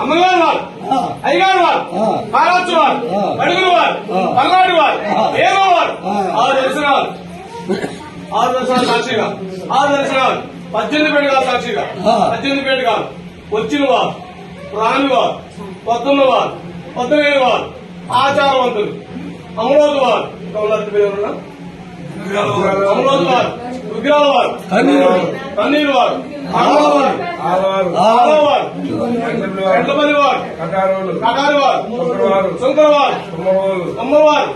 అమ్మగారు వారు అయ్యగారు వారు కారాచు వారు అడుగులు వారు పల్నాడు వారు ఏమో వారు ఆరు దర్శనాలు. ఆరు దర్శనాలు సాక్షిగా. ఆరు దర్శనాలు. పద్దెనిమిది పేట కాదు సాక్షిగా. పద్దెనిమిది పేట కాదు. వచ్చిన వారు రాని వారు పొద్దున్న వారు పొద్దులేని వారు ఆచారవంతులు. అమరోజు వారు కమలాంటి పేరు ఎవరన్నా? అమరోజు వారు విగ్రహాల వారు కన్నీరు. వారు ఆడవారు ఆడవారు ఎంతమంది వారు? కటారి వారు శుక్రవారు. అమ్మవారు.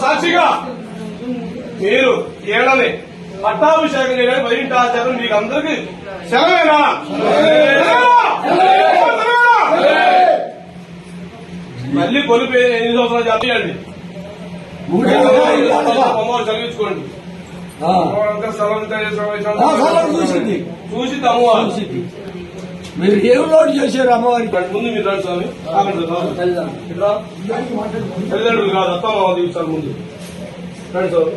సాక్షిగా. మీరు ఏడని పట్టాభిషేకం చేయడానికి బయట ఆచారం మీకు అందరికి సెలవేనా మళ్ళీ కొలిపి ఎన్ని సంవత్సరాలు చెప్పండి అమ్మవారు చదివించుకోండి. చూసింది. చూసి అమ్మవారు మీరు ఏం లోడ్ చేశారు అమ్మవారికి? ముందు మీరు రండి స్వామి. తల్లిదండ్రులు కాదు అత్త మామ తీర్చాలి ముందు. రండి స్వామి.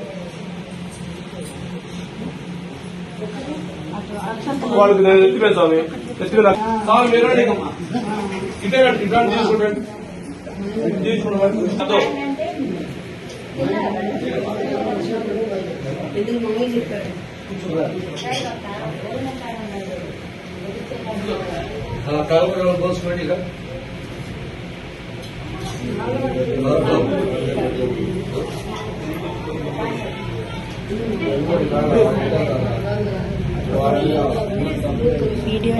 వాళ్ళకి నేను ఎత్తిపోయాను స్వామి. ఎత్తిపోయినా స్వామి మీరు రండి. ఇటే రండి ఇట్లా పోసుకోండి ఇక వీడియో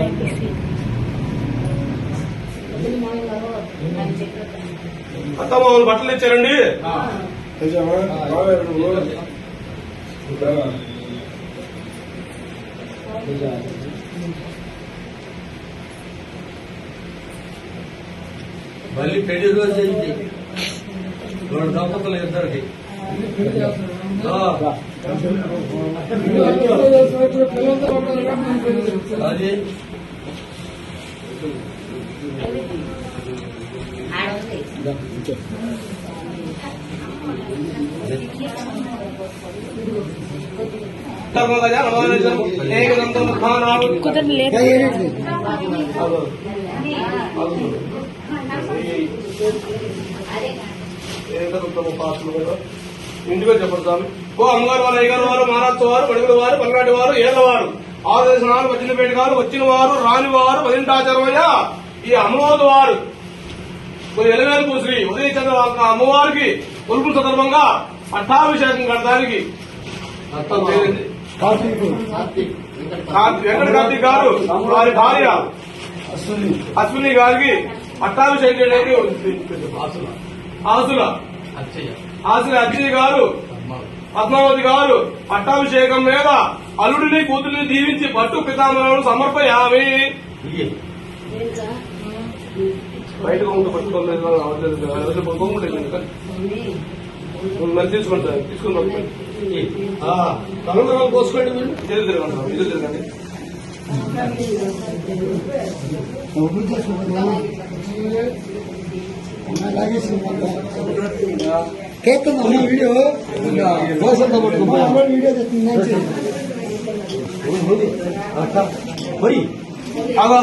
అత్త మామూలు బట్టలు ఇచ్చారండి. మళ్ళీ పెళ్ళి రోజు అయింది. రెండు దంపతులు ఇద్దరికి. అది. కుదరదు ఇంటిగా ఇంటికి ఓ అమ్మగారు వారు అయ్యగారు వారు మహారాష్ట్ర వారు బడుగుల వారు పల్నాటి వారు ఏళ్ళ వారు ఆరుదేశనాలు వచ్చినపేట గారు వచ్చిన వారు రాని వారు పదింటాచారమయ్య ఈ అమ్మవారు వారు ఎలవేలుపు శ్రీ ఉదయ చంద్ర అమ్మవారికి కొలుపు సందర్భంగా పట్టాభిషేకం కట్టడానికి వెంకట కార్తీక్ గారు వారి భార్య అశ్విని. అశ్విని గారికి పట్టాభిషేకం చేయడానికి ఆసుల. ఆసుల. అర్జుని గారు పద్మావతి గారు పట్టాభిషేకం మీద అల్లుడిని కూతురిని దీవించి పట్టు పితామలను సమర్పయామి. బయట కొంగు పట్టుకోలేదు అవ్వలేదు కదా. కొంగు లేదు కదా. మరి తీసుకుంటా తీసుకుని పంపండి. పోసుకోండి మీరు. చేతులు తిరగండి చేతులు తిరగండి. వీడియో దోశంతో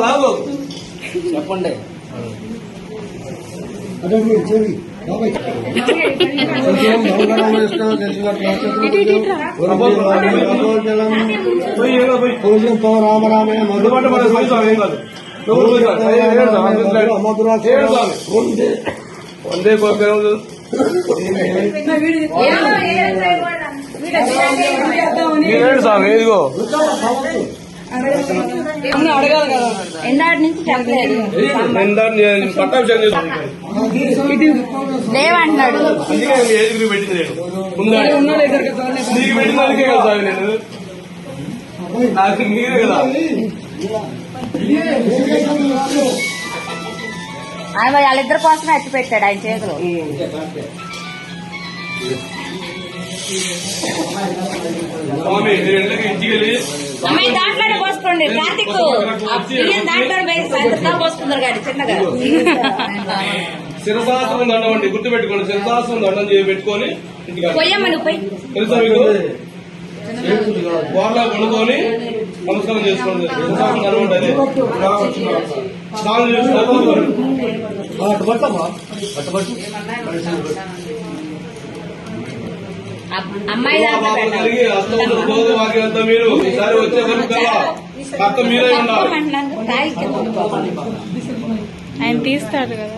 ఆగో. చెప్పండి. రామ రామే స్వామి. ఏ- ఏడు స్వామి, ఏడు నుంచి చెప్పలేదు. నీకు మీరే కదా ఆయన వాళ్ళిద్దరి కోసమే ఎత్తి పెట్టాడు ఆయన చేతిలో. స్వామి ఇంటికి వెళ్ళి పోసుకోండి కార్తిక్ దాంట్లో కానీ చిన్నగా శిరసాసనం దండం అండి గుర్తుపెట్టుకోండి శిరసాసనం దండం చేసి పెట్టుకొని తెలుసా మీకు? గోడలో పడుకొని నమస్కారం చేసుకోండి. నమస్కారం ఉంటుంది స్నానం పట్టు అమ్మాయి. కలిగి అస్తమంతో రోజు వాక్యంతా మీరు. ఈసారి వచ్చే కల్లా భర్త మీరే ఉండాలి. ఆయన తీస్తాడు కదా.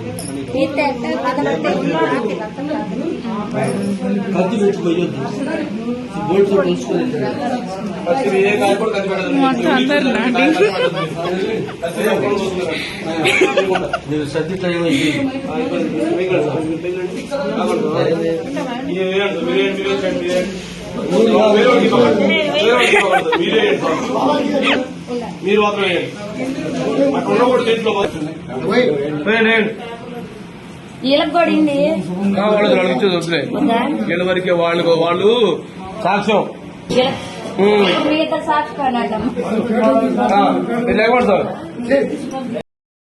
మొత్తం అందరు నాటి. కత్తి ఎక్కడ పోతున్నారు? నేను సర్ది టైం అయింది ఆ, ఇబ్బంది. మీకు కూడా సార్, మీరు మీరు మీరు మీరు మాత్రం వేయండి అక్కడ ఉన్నప్పుడు చేతిలో వాళ్ళు వరకే వాళ్ళు వాళ్ళు సాక్ష్యం. సాక్షి లేకుండా సార్.